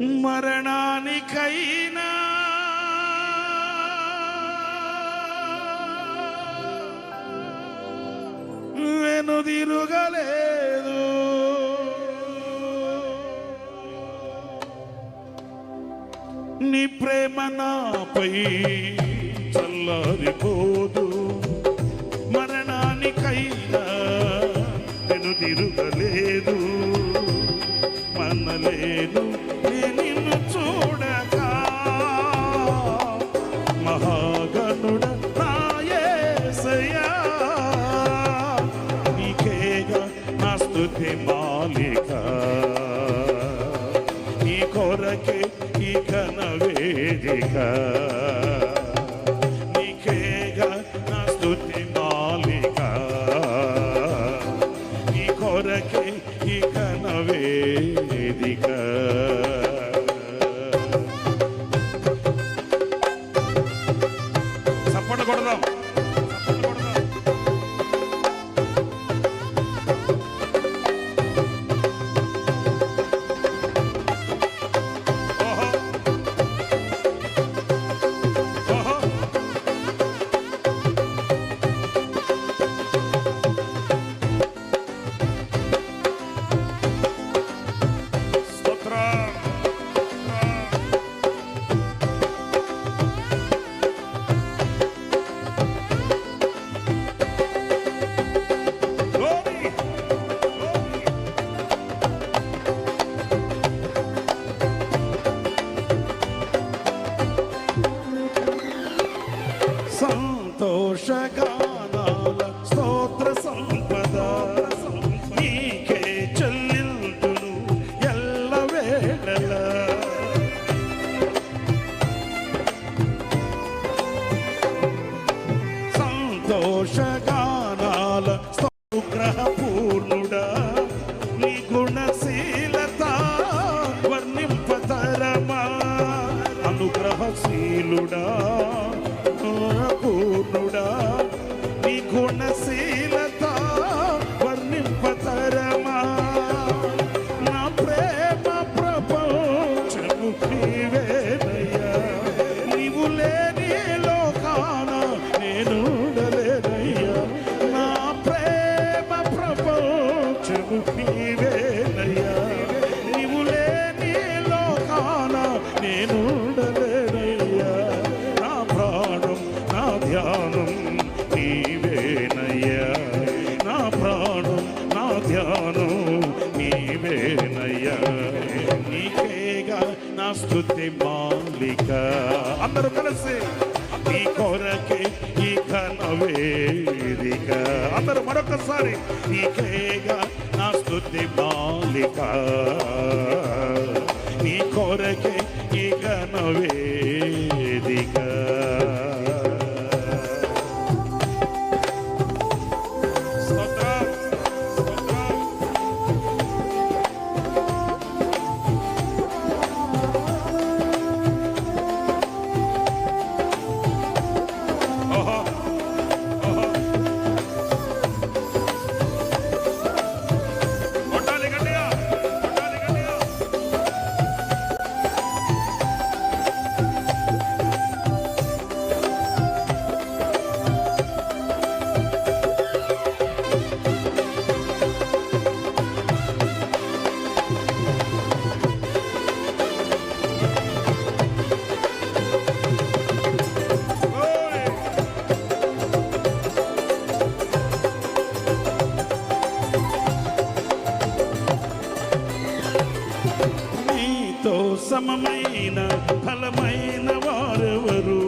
మరణానికైనా. వెనుదిరుగలేదు నీ ప్రేమ నాపై చల్లారిపోదు. మరణానికైనా వెను తిరుగలేదు. మనలేను స్తుతి మాలిక. నీ కొరకే ఈ ఘన వేదిక. నీకేగా నా స్తుతి మాలిక. నీ కొరకే ఈ ఘన శీలుడా పూర్ణుడా స్థుతి మాలిక. అందరూ కలిసి ఈ కొరకే ఈ ఘన అందరూ మరొకసారి నీకేగా నా స్థుతి మాలిక. నీ కొర సమమైన ఫలమైన వారెవరు?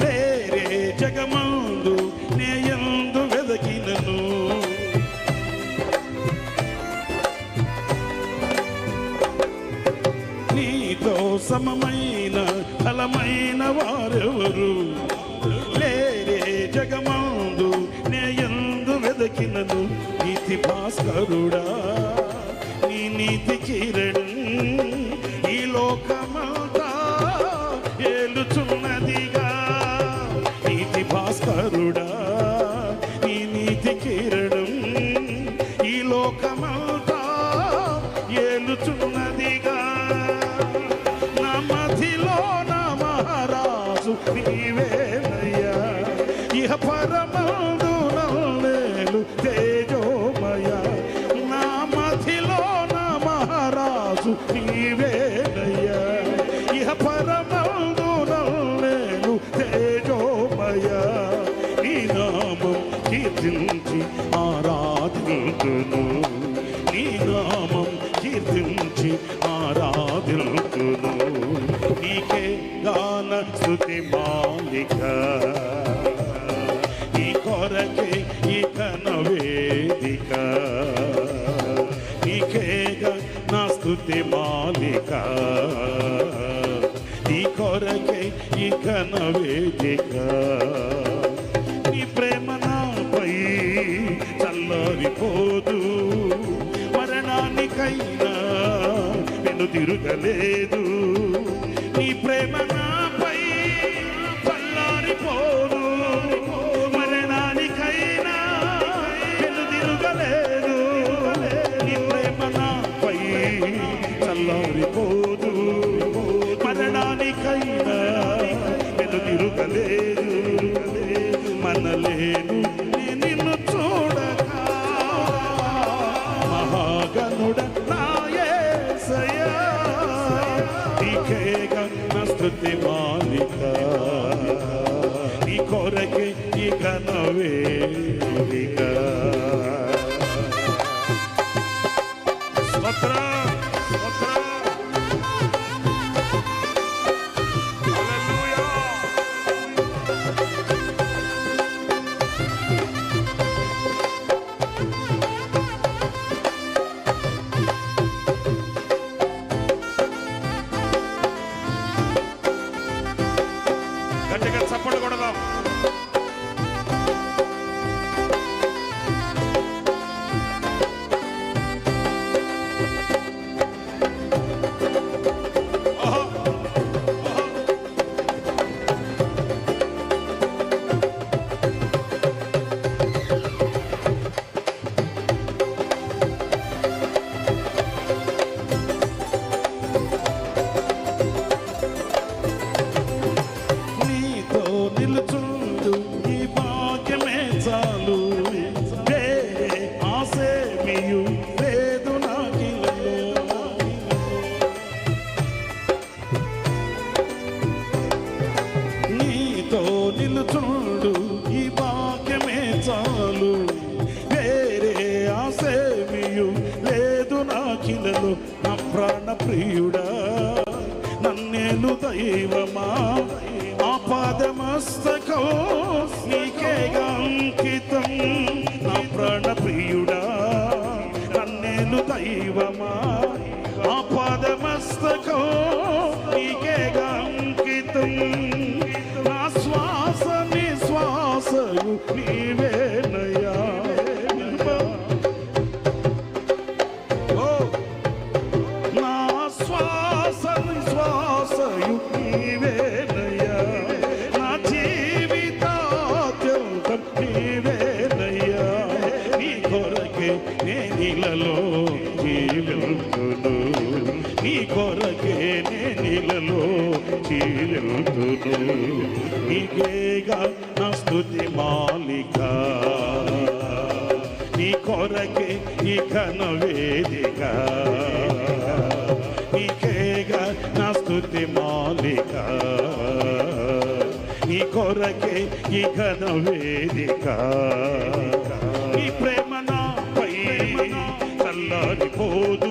వేరే జగమందు నేయందు వెదకినను. నీతో సమమైన ఫలమైన వారెవరు? లేరే జగమందు నేయందు వెదకినను. నీతి భాస్కరుడా నీ నీతి కిరణ పరమందునల్లేలు తేజోమయ. నా మధిలో నా మహారాజు నీవేనయ్య ఇహ పరమందునల్లేలు తేజోమయ. నీ నామం కీర్తించి ఆరాధించును నీ నామం కీర్తించి ఆరాధించును నీకే గాన స్థుతి మాలిక కొరకే ఈ కనవేదిక నీకేగా నా స్థుతి మాలిక. నీ కొరకే ఈ కనవేదిక నీ ప్రేమ నాపై చల్లారిపోదు. మరణానికైనా నేను తిరగలేదు. నీ ప్రేమ నా నా మాలిక నీ కొరకి ఇక ఘనవేదిక. స్తోత్రం ఆసేమియు లేదు నాకిలలో నీతో నిలుచుండు ఈ భాగ్యమే చాలు. వేరే ఆసేమియు లేదు నాకిలలో నా ప్రాణ ప్రియుడా నన్నేను దైవమా? ఆపాదమస్తకం కొరకే నే నీలలో జీవితును నీ కొరకే నే నీలలో జీవితును నీకేగా నా స్థుతి మాలిక. నీ కొరకే ఈ ఘన వేదిక. నీకేగా నా స్థుతి మాలిక. నీ కొరకే ఈ ఘన వేదిక. చల్లారిపోదు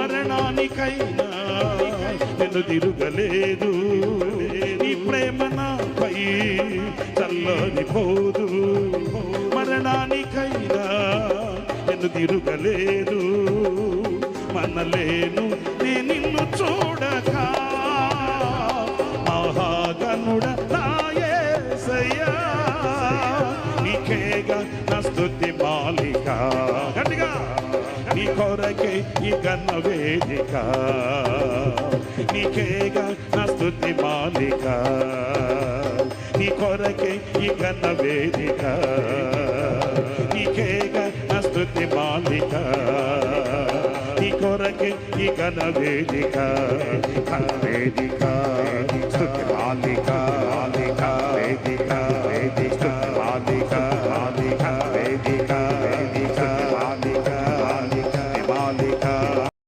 మరణానికైనా నేను తిరగలేదు. నీ ప్రేమ నాపై చల్లారిపోదు. మరణానికైనా నేను తిరగలేదు. మనలేను నే నిన్ను చూడక. మహాగనుడ నాయసయ్యా నీకేగా నా స్థుతి కొరకే వేదిక. నీకేగా నా స్థుతి మాలిక. నీ కొరకే ఈ గన్న వేదిక. నీకేగా నా స్థుతి మాలిక. నీ కొరకే ఈ గణ వేదిక. ఘన వేదిక. స్థుతి మాలిక.